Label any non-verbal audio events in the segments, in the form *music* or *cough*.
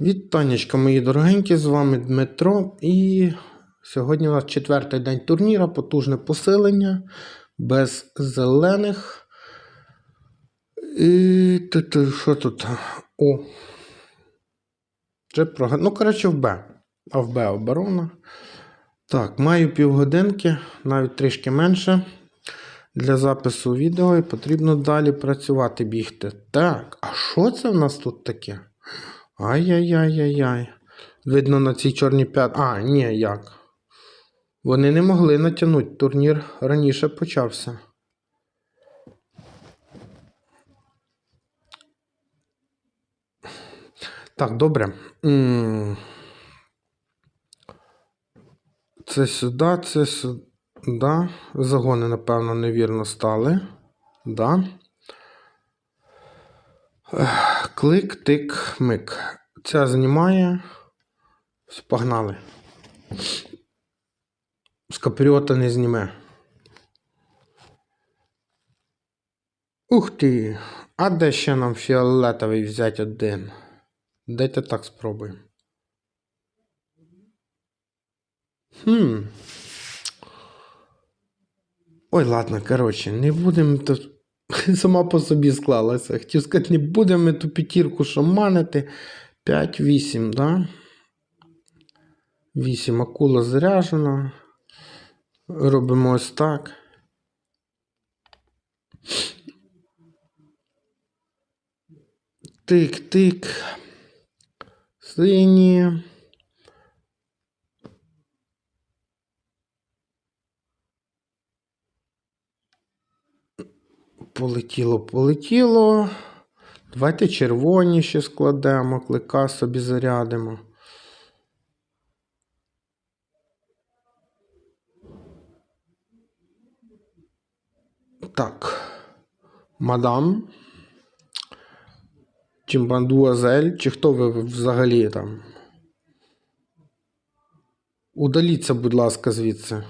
Вітанечка, мої дорогенькі, з вами Дмитро. І сьогодні у нас четвертий день турніра, потужне посилення, без зелених. І що тут? О. Вже прог... Ну, коротше, в Б. А в Б оборона. Так, маю півгодинки, навіть трішки менше. Для запису відео і потрібно далі працювати, бігти. Так, а що це в нас тут таке? Ай-яй-яй-яй-яй. Видно на цій чорній п'ят. А, ні, як. Вони не могли натягнути. Турнір раніше почався. Так, добре. Це сюди, це сюди. Загони, напевно, невірно стали. Да. Клик, тик, мик. Ця знімає. Погнали. Скапріота не зніме. Ух ти! А де ще нам фіолетовий взяти один? Дайте так спробуємо. Хм. Ой, ладно, коротше, не будемо тут. *laughs* Сама по собі склалася. Хотів сказати, не будемо ту п'ятірку шаманити. 5-8, да? 8 акула заряджена. Робимо ось так. Тик-тик. Сині. Полетіло, полетіло. Давайте червоні ще складемо, клика собі зарядимо. Так. Мадам. Чимбандуазель, чи хто ви взагалі там? Удаліться, будь ласка, звідси.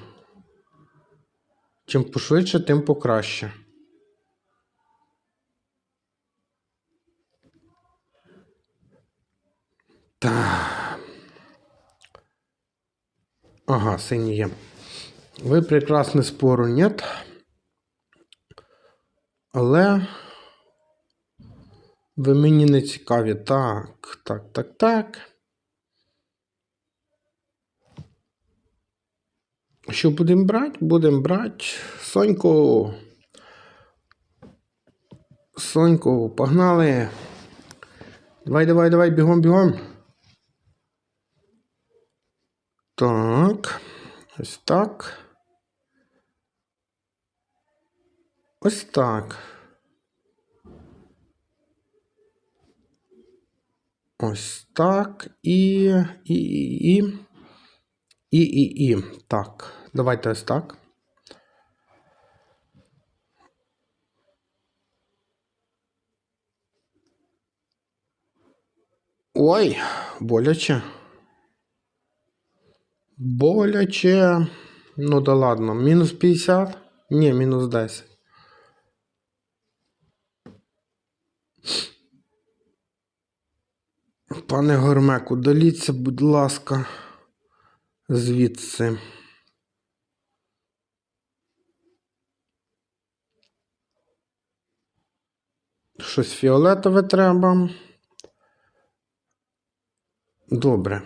Чим пошвидше, тим покраще. Так. Ага, синій є. Ви прекрасне спору нет. Але ви мені не цікаві. Так, так, так, так. Що будемо брати? Будемо брати Соньку. Соньку, погнали. Давай, давай, давай, бігом, бігом. Так. Ось так. Ось так. Ось так. І. І. І. І. І. І. І. Так. Давайте ось так. Ой, боляче. Боляче. Ну да ладно. Мінус 50? Ні, мінус 10. Пане Гормеку, доліться, будь ласка, звідси. Щось фіолетове треба. Добре.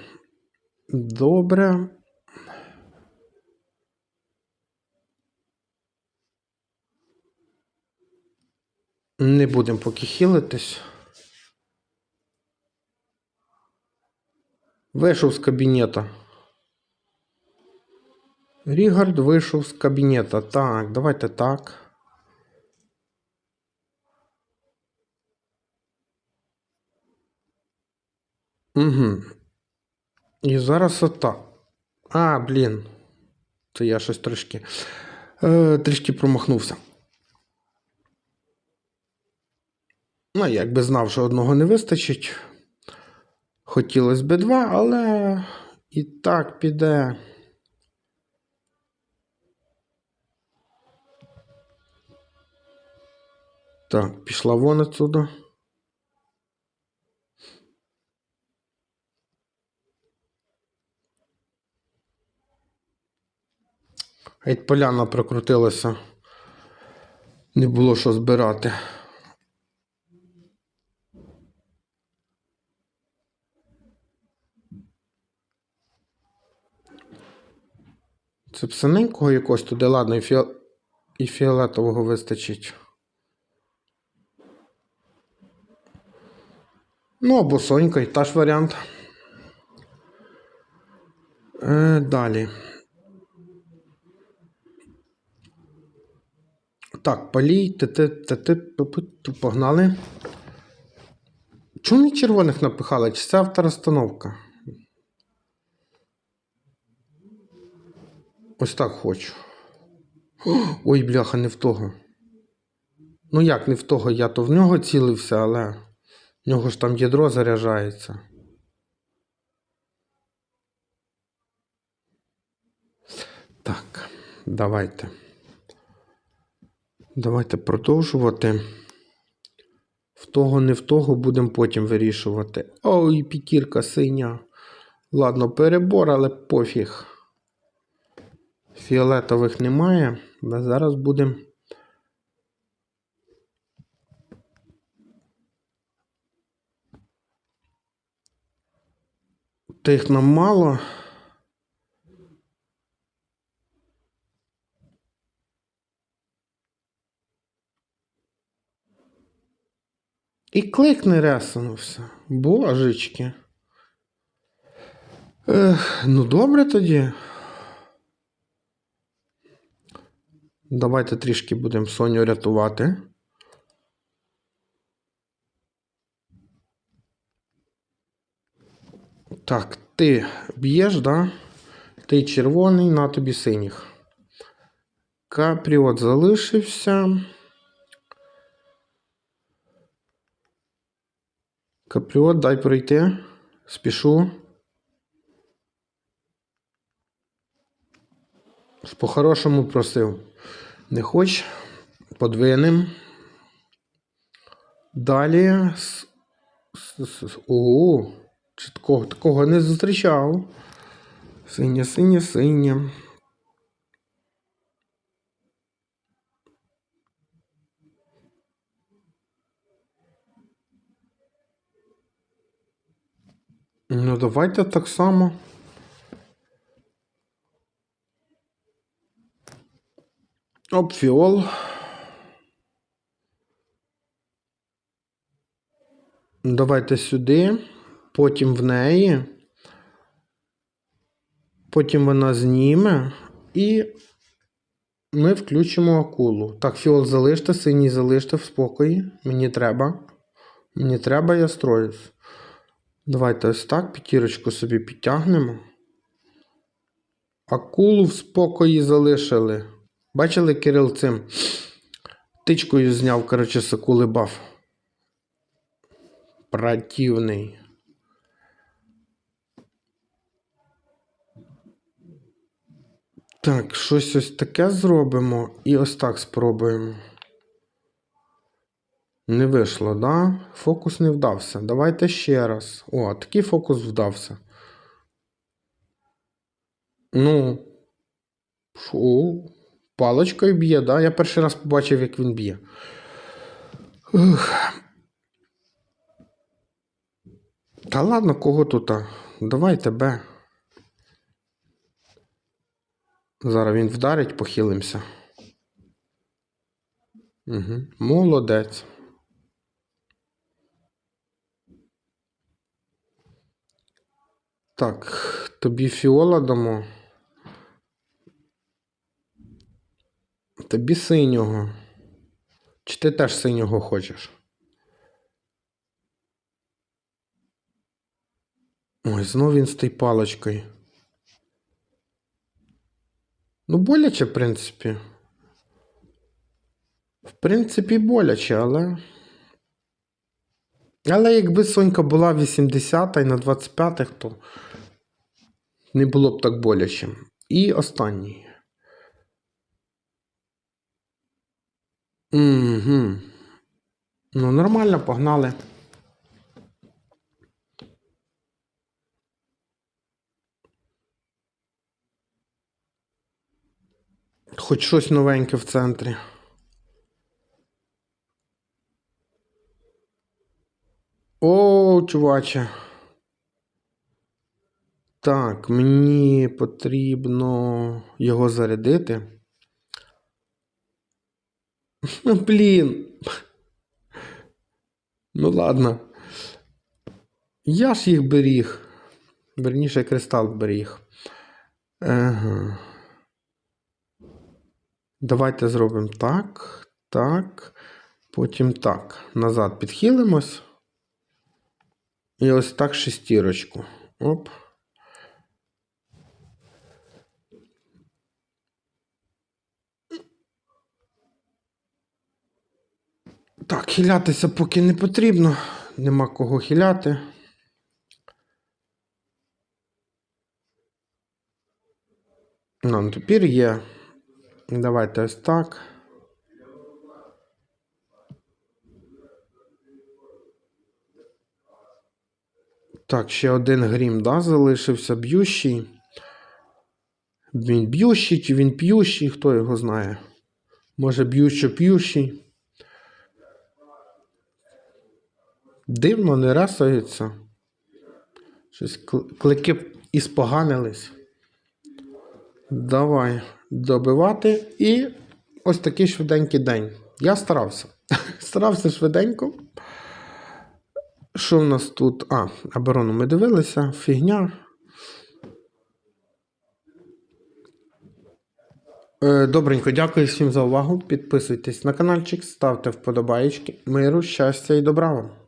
Добре. Не будемо поки хілитись. Вийшов з кабінета. Рігард вийшов з кабінета. Так, давайте так. Угу. І зараз ота. А, блін. Це я щось трошки. Е, трішки промахнувся. Ну, якби знав, що одного не вистачить. Хотілося б два, але і так піде. Так, пішла вон отсюда. Геть поляна прокрутилася. Не було що збирати. Це б синенького якогось туди, ладно, і, фіо... і фіолетового вистачить. Ну, або сонька, і та ж варіант. Е, далі. Так, палій, ти погнали. Чому не червоних напихали? Чи це авторозстановка? Ось так хочу. Ой, бляха, не в того. Ну як не в того? Я то в нього цілився, але в нього ж там ядро заряджається. Так, давайте. Давайте продовжувати. В того, не в того будемо потім вирішувати. Ой, п'ятірка синя. Ладно, перебор, але пофіг. Фіолетових немає. Але зараз будемо. Тих нам мало. І клик не ресанувся. Божечки. Ех, ну добре тоді. Давайте трішки будемо Соню рятувати. Так, ти б'єш, да? Ти червоний, на тобі синіх. Капріот залишився. Капріот, дай пройти. Спішу. По-хорошому просив. Не хоч. Подвинем. Далі. О, чи такого, такого не зустрічав. Синє, синє, синє. Ну, давайте так само. Обфіол. Давайте сюди, потім в неї. Потім вона зніме і ми включимо акулу. Так, фіол залиште, синій залиште в спокої. Мені треба. Мені треба, я строюсь. Давайте ось так п'ятірочку собі підтягнемо. Акулу в спокої залишили. Бачили, Кирил цим тичкою зняв, коротше, з акули баф. Противний. Так, щось ось таке зробимо і ось так спробуємо. Не вийшло, да? Фокус не вдався. Давайте ще раз. О, такий фокус вдався. Ну. Фу. Паличкою б'є, да? Я перший раз побачив, як він б'є. Та ладно, кого тут? Давай тебе. Зараз він вдарить, похилимося. Угу. Молодець. Так, тобі фіола дамо. Тобі синього. Чи ти теж синього хочеш? Ой, знов він з тією паличкою. Ну, боляче, в принципі. В принципі, боляче, але. Але якби Сонька була 80 і на 25-х, то не було б так боляче. І останній. Угу. Ну, нормально, погнали. Хоч щось новеньке в центрі. О, чуваче. Так, мені потрібно його зарядити. Ну, *laughs* блін. Ну ладно. Я ж їх беріг. Верніше, кристал беріг. Ага. Давайте зробимо так, так, потім так. Назад підхилимось. І ось так шестірочку. Оп. Так, хилятися поки не потрібно. Нема кого хиляти. Ну, тепер є. Давайте ось так. Так, ще один грім, да, залишився б'ющий. Він б'ющий чи він п'ющий, хто його знає. Може б'ющо п'ющий. Дивно не ресається. Щось кл- клики іспоганились. Давай добивати. І ось такий швиденький день. Я старався. *laughs* Старався швиденько. Що в нас тут? А, оборону ми дивилися, фігня. Е, Добренько, дякую всім за увагу. Підписуйтесь на каналчик, ставте вподобаєчки. Миру, щастя і добра вам.